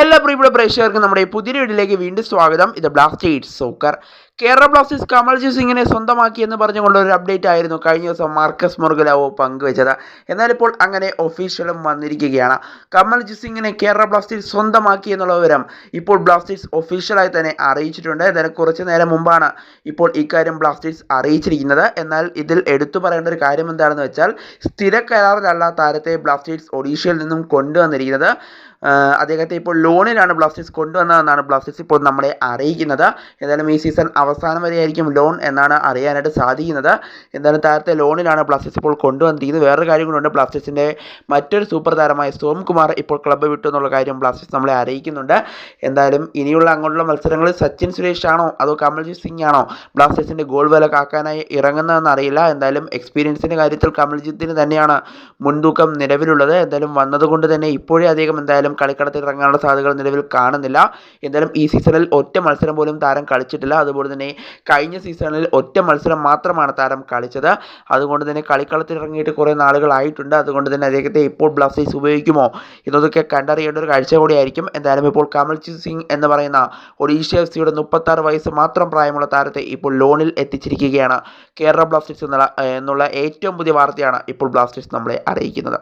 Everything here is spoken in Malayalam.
എല്ലാ പ്രിയപ്പെട്ട പ്രേക്ഷകർക്കും നമ്മുടെ പുതിയ വീഡിയോയിലേക്ക് വീണ്ടും സ്വാഗതം. ഇത് Blasters soccer Kerala Blasters Kamaljit സിംഗിനെ സ്വന്തമാക്കി എന്ന് പറഞ്ഞുകൊണ്ട് ഒരു അപ്ഡേറ്റ് ആയിരുന്നു. കഴിഞ്ഞ ദിവസം മാർക്കസ് മുർഗലാവോ പങ്കുവച്ചത്. എന്നാൽ ഇപ്പോൾ അങ്ങനെ ഒഫീഷ്യലും വന്നിരിക്കുകയാണ്. കമൽജി സിംഗിനെ കേരള ബ്ലാസ്റ്റേഴ്സ് സ്വന്തമാക്കി എന്നുള്ള വിവരം ഇപ്പോൾ ബ്ലാസ്റ്റേഴ്സ് ഒഫീഷ്യലായി തന്നെ അറിയിച്ചിട്ടുണ്ട്. എന്നാൽ കുറച്ച് നേരം മുമ്പാണ് ഇപ്പോൾ ഇക്കാര്യം ബ്ലാസ്റ്റേഴ്സ് അറിയിച്ചിരിക്കുന്നത്. എന്നാൽ ഇതിൽ എടുത്തു പറയേണ്ട ഒരു കാര്യം എന്താണെന്ന് വെച്ചാൽ സ്ഥിര കരാറിലല്ല താരത്തെ ബ്ലാസ്റ്റേഴ്സ് ഒഡീഷയിൽ നിന്നും കൊണ്ടുവന്നിരിക്കുന്നത്. അദ്ദേഹത്തെ ഇപ്പോൾ ലോണിലാണ് ബ്ലാസ്റ്റേഴ്സ് കൊണ്ടുവന്നതെന്നാണ് ബ്ലാസ്റ്റേഴ്സ് ഇപ്പോൾ നമ്മളെ അറിയിക്കുന്നത്. എന്തായാലും ഈ സീസൺ അവസാനം വരെയായിരിക്കും ലോൺ എന്നാണ് അറിയാനായിട്ട് സാധിക്കുന്നത്. എന്തായാലും താരത്തെ ലോണിലാണ് ബ്ലാസ്റ്റേഴ്സ് ഇപ്പോൾ കൊണ്ടുവന്നിരിക്കുന്നത്. വേറൊരു കാര്യം കൂടെ ബ്ലാസ്റ്റേഴ്സിന്റെ മറ്റൊരു സൂപ്പർ താരമായ സോം കുമാർ ഇപ്പോൾ ക്ലബ്ബ് വിട്ടു എന്നുള്ള കാര്യം ബ്ലാസ്റ്റേഴ്സ് നമ്മളെ അറിയിക്കുന്നുണ്ട്. എന്തായാലും ഇനിയുള്ള അങ്ങോട്ടുള്ള മത്സരങ്ങളിൽ സച്ചിൻ സുരേഷ് ആണോ? അതോ കമൽജിത് സിംഗ് ആണോ ബ്ലാസ്റ്റേഴ്സിന്റെ ഗോൾ വില കാക്കാനായി ഇറങ്ങുന്നതെന്ന് അറിയില്ല. എന്തായാലും എക്സ്പീരിയൻസിന്റെ കാര്യത്തിൽ കമൽജിത്തിന് തന്നെയാണ് മുൻതൂക്കം നിലവിലുള്ളത്. എന്തായാലും വന്നതുകൊണ്ട് തന്നെ ഇപ്പോഴേ അധികം എന്തായാലും കളിക്കളത്തിൽ ഇറങ്ങാനുള്ള സാധ്യതകൾ നിലവിൽ കാണുന്നില്ല. എന്തായാലും ഈ സീസണിൽ ഒറ്റ മത്സരം പോലും താരം കളിച്ചിട്ടില്ല. അതുപോലെ തന്നെ കഴിഞ്ഞ സീസണിൽ ഒറ്റ മത്സരം മാത്രമാണ് താരം കളിച്ചത്. അതുകൊണ്ട് തന്നെ കളിക്കളത്തിൽ ഇറങ്ങിയിട്ട് കുറേ നാളുകളായിട്ടുണ്ട്. അതുകൊണ്ട് തന്നെ അദ്ദേഹത്തെ ഇപ്പോൾ ബ്ലാസ്റ്റേഴ്സ് ഉപയോഗിക്കുമോ എന്നതൊക്കെ കണ്ടറിയേണ്ട ഒരു കാഴ്ച കൂടിയായിരിക്കും. എന്തായാലും ഇപ്പോൾ കമൽജിത് സിംഗ് എന്ന് പറയുന്ന ഒഡീഷ എഫ് സിയുടെ മുപ്പത്താറ് വയസ്സ് മാത്രം പ്രായമുള്ള താരത്തെ ഇപ്പോൾ ലോണിൽ എത്തിച്ചിരിക്കുകയാണ്. കേരള ബ്ലാസ്റ്റേഴ്സ് എന്നുള്ള ഏറ്റവും പുതിയ വാർത്തയാണ് ഇപ്പോൾ ബ്ലാസ്റ്റേഴ്സ് നമ്മളെ അറിയിക്കുന്നത്.